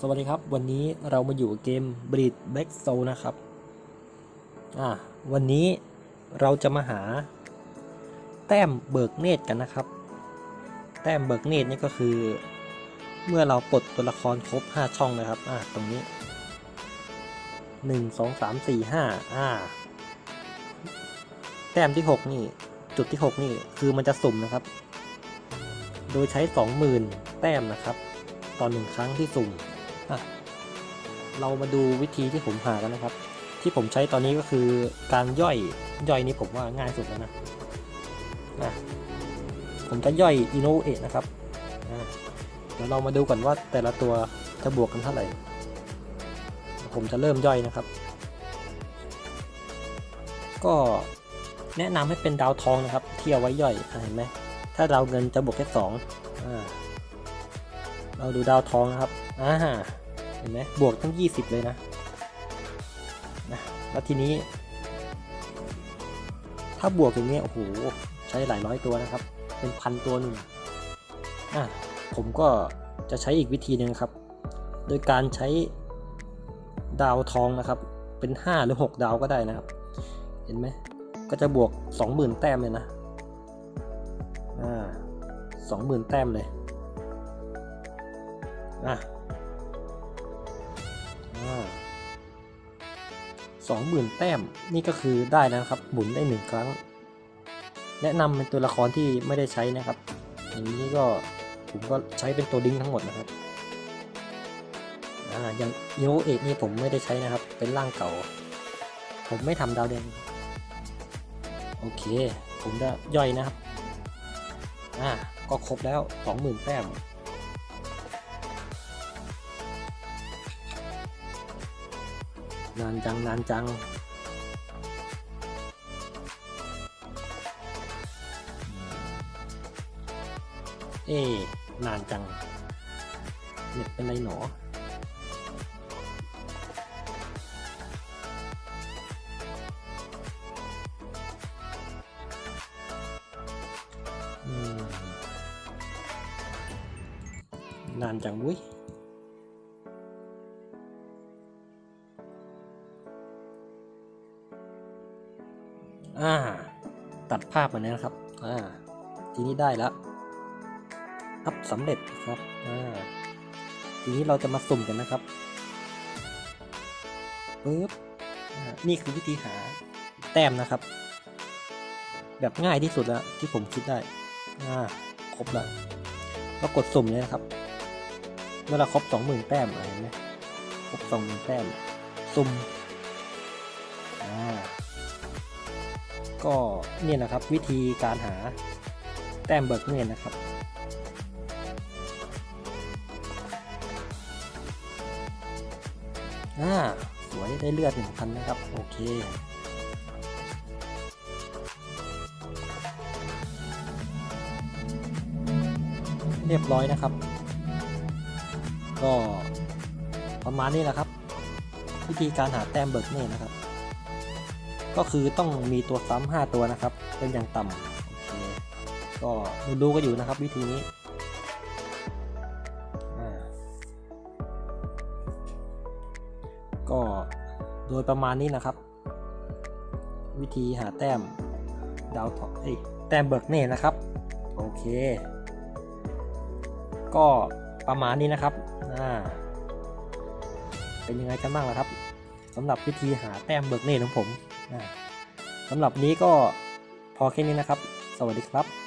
สวัสดีครับ วันนี้เรามาอยู่เกม Breed Black Soul นะครับ วันนี้เราจะมาหา แต้มเบิกเนตรกันนะครับ แต้มเบิกเนตรนี่ก็คือ เมื่อเราปลดตัวละครครบ 5 ช่องนะครับตรงนี้ 1 2 3 4 5อ่าแต้มที่ 6 นี่ จุดที่ 6 นี่ คือมันจะสุ่มนะครับ โดยใช้ 20,000 แต้มนะครับ ตอนหนึ่งครั้งที่สุ่มเรามาดูวิธีที่ผมหากันนะครับ ที่ผมใช้ตอนนี้ก็คือการย่อยย่อยนี่ผมว่าง่ายสุดแล้วนะนะผมจะย่อยอินโนเอนะครับเดี๋ยวเรามาดูก่อนว่าแต่ละตัวจะบวกกันเท่าไหร่ ผมจะเริ่มย่อยนะครับ ก็แนะนำให้เป็นดาวทองนะครับ เที่เอาไว้ย่อยเห็นไหมถ้าดาวเงินจะบวกแค่สองอ่า เราดูดาวทองนะครับอ่าเห็นไหมบวกตั้ง 20 เลยนะนะแล้วทีนี้ ถ้าบวกอย่างนี้ยโอ้โหใช้หลายร้อยตัวนะครับ เป็นพันตัวหนึ่งอะผมก็จะใช้อีกวิธีหนึ่งครับ โดยการใช้ดาวทองนะครับ เป็น 5 หรือ 6 ดาวก็ได้นะครับ เห็นไหมก็จะบวก 20,000 แต้มเลยนะอ่า20,000 แต้มเลย่ะสองหมื่นแต้มนี่ก็คือได้แล้วนะครับ หมุนได้หนึ่งครั้ง แนะนำเป็นตัวละครที่ไม่ได้ใช้นะครับอย่างนี้ก็ผมก็ใช้เป็นตัวดิ้งทั้งหมดนะครับอ่าอย่างโยเอกนี่ผมไม่ได้ใช้นะครับ เป็นร่างเก่า ผมไม่ทำดาวแดงโอเค ผมจะย่อยนะครับ อ่า ก็ครบแล้วสองหมื่นแต้ม นานจังนานจัง เอ๊นานจังเน็ตเป็นไรหนออืมนานจังวุ้ย อ่า ตัดภาพมาแล้วนะครับ อ่า ทีนี้ได้แล้วอัพสำเร็จครับ อ่า ทีนี้เราจะมาสุ่มกันนะครับปึ๊บอ่านี่คือวิธีหาแต้มนะครับ แบบง่ายที่สุดแล้วที่ผมคิดได้ อ่า ครบแล้วก็กดสุ่มเลยนะครับเมื่อเราครบสองหมื่นแต้มเห็นไหมครบสองหมื่นแต้ม สุ่ม อ่า ก็เนี่ยนะครับวิธีการหาแต้มเบิกเงินนะครับ อ่า สวยได้เลือดหนึ่งพันนะครับ โอเค เรียบร้อยนะครับ ก็ประมาณนี้แหละครับ วิธีการหาแต้มเบิกเงินนะครับ ก็คือต้องมีตัวซ้ำห้าตัวนะครับ เป็นอย่างต่ำโอเคก็ดูดูก็อยู่นะครับวิธีนี้ก็โดยประมาณนี้นะครับ วิธีหาแต้มดาวทอเอ้ยแต้มเบิกเน่นะครับ โอเค ก็ประมาณนี้นะครับอ่าเป็นยังไงกันบ้างล่ะครับสำหรับวิธีหาแต้มเบิกเน่ของผม สำหรับนี้ก็พอแค่นี้นะครับ สวัสดีครับ